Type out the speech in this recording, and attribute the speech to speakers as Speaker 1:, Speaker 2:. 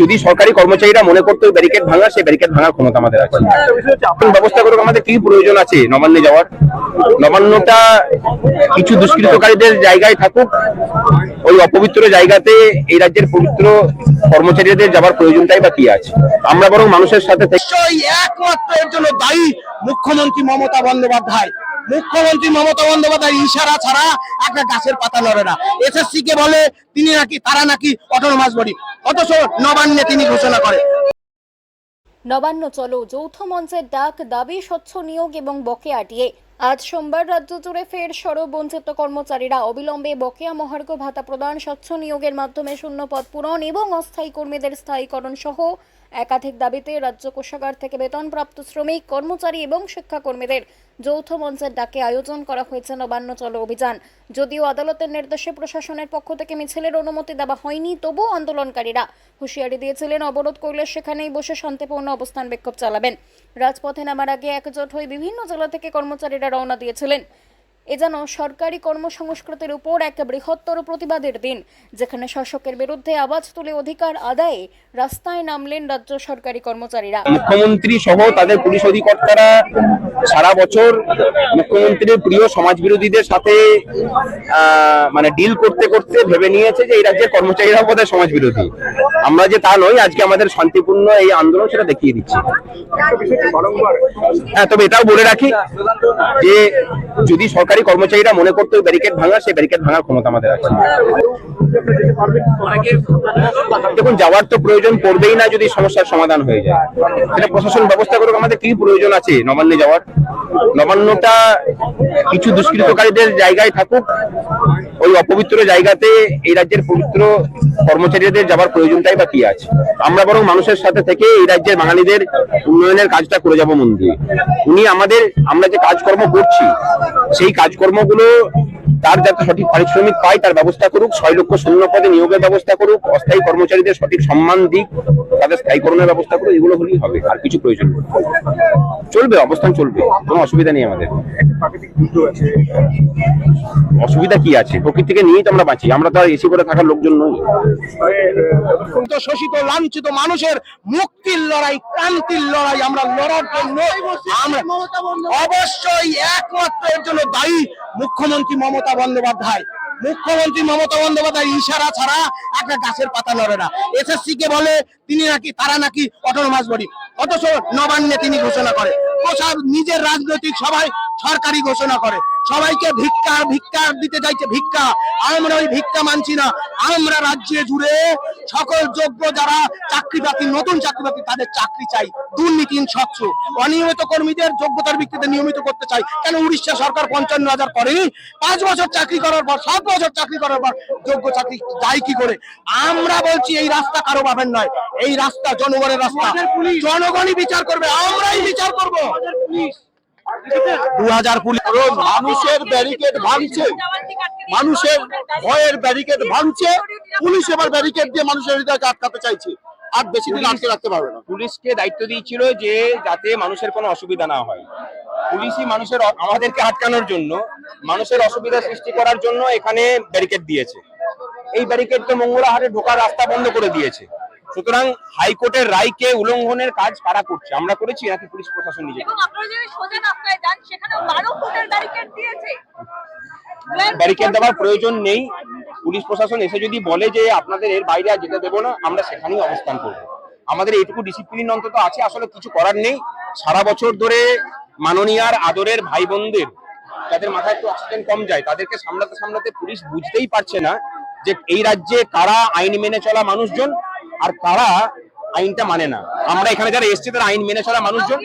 Speaker 1: যদি সরকারি কর্মচারীরা মনে করতো ব্যারিকেড ভাঙা সেই ব্যারিকেড ভাঙার ক্ষমতা আমাদের আছে ব্যবস্থা করুক আমাদের কি প্রয়োজন আছে নবান্নে যাওয়ার? নবান্নটা কিছু দুষ্কৃতকারীদের জায়গায় থাকুক ওই অপবিত্র জায়গাতে এই রাজ্যের পবিত্র কর্মচারীদের যাবার প্রয়োজনটাই বা কি আছে? আমরা বরং মানুষের সাথে
Speaker 2: একমাত্র এর জন্য দায়ী মুখ্যমন্ত্রী মমতা বন্দ্যোপাধ্যায়। মুখ্যমন্ত্রী মমতা বন্দ্যোপাধ্যায় ইশারা ছাড়া একটা গাছের পাতা লড়ে না। এসএসসি কে বলে তিনি নাকি তারা নাকি অটোনমাস বডি। অথচ নবান্নে তিনি ঘোষণা করে
Speaker 3: নবান্ন, চলো। যৌথ মঞ্চের ডাক, দাবি, স্বচ্ছ নিয়োগ এবং বকেয়া ডিএ আজ সোমবার রাজ্য জুড়ে ফের সরব বঞ্চিত কর্মচারীরা অবিলম্বে বকেয়া মহার্ঘ ভাতা প্রদান, স্বচ্ছ নিয়োগের মাধ্যমে শূন্য পদ পূরণ এবং অস্থায়ী কর্মীদের স্থায়ীকরণ সহ একাধিক দাবিতে রাজ্য কোষাগার থেকে বেতনপ্রাপ্ত শ্রমিক, কর্মচারী এবং শিক্ষাকর্মীদের যৌথ মঞ্চের ডাকে আয়োজন করা হয়েছে নবান্ন চলো অভিযান। যদিও আদালতের নির্দেশে প্রশাসনের পক্ষ থেকে মিছিলের অনুমতি দেওয়া হয়নি, তবুও আন্দোলনকারীরা হুঁশিয়ারি দিয়েছিলেন, অবরোধ করলে সেখানেই বসে শান্তিপূর্ণ অবস্থান বিক্ষোভ চালাবেন। রাজপথে নামার আগে একজোট হয়ে বিভিন্ন জেলা থেকে কর্মচারীরা রওনা দিয়েছিলেন। এ যেন সরকারি কর্মসংস্কৃতির উপর এক বৃহত্তর প্রতিবাদের দিন, যেখানে শাসকের বিরুদ্ধে আওয়াজ তুলে অধিকার আদায়ে রাস্তায় নামলেন রাজ্য সরকারি কর্মচারীরা।
Speaker 1: মুখ্যমন্ত্রী সহ তাদের পুলিশ অধিকর্তারা সারা বছর মুখ্যমন্ত্রীর প্রিয় সমাজ বিরোধীদের সাথে মানে ডিল করতে করতে ভেবে নিয়েছে যে এই রাজ্যের কর্মচারীরা বোধহয় সমাজ বিরোধী আমরা যে তা নই, আজকে আমাদের শান্তিপূর্ণ এই আন্দোলন সেটা দেখিয়ে দিচ্ছি। হ্যাঁ তবে এটাও বলে রাখি যে যদি সরকারি কর্মচারীরা মনে করতো ব্যারিকেড ভাঙা সেই ব্যারিকেড ভাঙার ক্ষমতা আমাদের আছে। দেখুন, যাওয়ার তো প্রয়োজন পড়বেই না যদি সমস্যার সমাধান হয়ে যায়। সেটা প্রশাসন ব্যবস্থা করুক, আমাদের কি প্রয়োজন আছে নবান্নে যাওয়ার? নবান্নটা কিছু দুষ্কৃতকারীদের জায়গায় থাকুক, ওই অপবিত্র জায়গাতে এই রাজ্যের পবিত্র কর্মচারীদের যাবার প্রয়োজনটাই বা কি আছে। আমরা বরং মানুষের সাথে থেকে এই রাজ্যের বাঙালিদের উন্নয়নের কাজটা করে যাব মন দিয়ে। উনি আমাদের, আমরা যে কাজকর্ম করছি, সেই কাজকর্মগুলো তার যাতে সঠিক পারিশ্রমিক পায়, তার ব্যবস্থা করুক, ছয় লক্ষ শূন্য পদে নিয়োগের ব্যবস্থা করুক, অস্থায়ী কর্মচারীদের সঠিক সম্মান দিক, তাদের স্থায়ীকরণের ব্যবস্থা করুক, এগুলো হলেই হবে, আর কিছু প্রয়োজন চলবে, অবস্থান চলবে, কোনো অসুবিধা নেই আমাদের। অসুবিধা কি আছে? প্রকৃতিকে নিয়েই তো আমরা বাঁচি। আমরা তো আর এসি করে থাকার লোকজন নই।
Speaker 2: তো শোষিত লাঞ্ছিত মানুষের মুক্তির লড়াই ক্রান্তির লড়াই আমরা লড়ার জন্য আমরা অবশ্যই একমাত্র এর জন্য দায়ী মুখ্যমন্ত্রী মমতা বন্দ্যোপাধ্যায়। মুখ্যমন্ত্রী মমতা বন্দ্যোপাধ্যায় ইশারা ছাড়া একটা গাছের পাতা লড়ে না। এসএসসি কে বলে তিনি নাকি তারা নাকি অটোনমাস বডি অথচ নবান্নে তিনি ঘোষণা করে। প্রসাদ নিজের রাজনৈতিক সভায় সরকারি ঘোষণা করে। সবাইকে ভিক্ষা ভিক্ষা দিতে চাইছে ভিক্ষা। আমরা ওই ভিক্ষা মানছি না। আমরা রাজ্যে জুড়ে সকল যোগ্য যারা চাকরি প্রার্থী নতুন চাকরি প্রার্থী তাদের চাকরি চাই। দুর্নীতিহীন স্বচ্ছ। অনিয়মিত কর্মীদের যোগ্যতার ভিত্তিতে নিয়মিত করতে চাই। কেন উড়িষ্যা সরকার পঞ্চান্ন হাজার করেনি পাঁচ বছর চাকরি করার পর সাত বছর চাকরি করার পর যোগ্য চাকরি যায় কি করে? আমরা বলছি এই রাস্তা কারও পাবেন নয়। এই রাস্তা জনগণের রাস্তা। জনগণই বিচার করবে। আমরাই বিচার করব।
Speaker 4: মানুষের
Speaker 1: দায়িত্ব দিয়েছিল যে যাতে মানুষের কোনো অসুবিধা না হয়। পুলিশই মানুষের আমাদেরকে আটকানোর জন্য মানুষের অসুবিধা সৃষ্টি করার জন্য এখানে ব্যারিকেড দিয়েছে। এই ব্যারিকেড তো মঙ্গলাহাটে ঢোকার রাস্তা বন্ধ করে দিয়েছে। সুতরাং হাইকোর্টের রায়কে উল্লঙ্ঘনের কাজ কারা করছে? আমরা করেছি নাকি পুলিশ প্রশাসন নিজে
Speaker 5: ব্যারিকেড
Speaker 1: দেওয়ার প্রয়োজন নেই। পুলিশ প্রশাসন এসে যদি বলে যে আপনাদের এর বাইরে আর যেতে দেবো না আমরা সেখানেই অবস্থান করব। আমাদের এইটুকু ডিসিপ্লিন অন্তত আছে আসলে কিছু করার নেই। সারা বছর ধরে মাননীয়ার আদরের ভাই বোনদের যাদের মাথায় একটু অক্সিজেন কম যায় তাদেরকে সামলাতে সামলাতে পুলিশ বুঝতেই পারছে না যে এই রাজ্যে কারা আইন মেনে চলা মানুষজন আর তারা আইনটা মানে না। আমরা এখানে যারা এসছি তারা আইন মেনে চলা মানুষজন।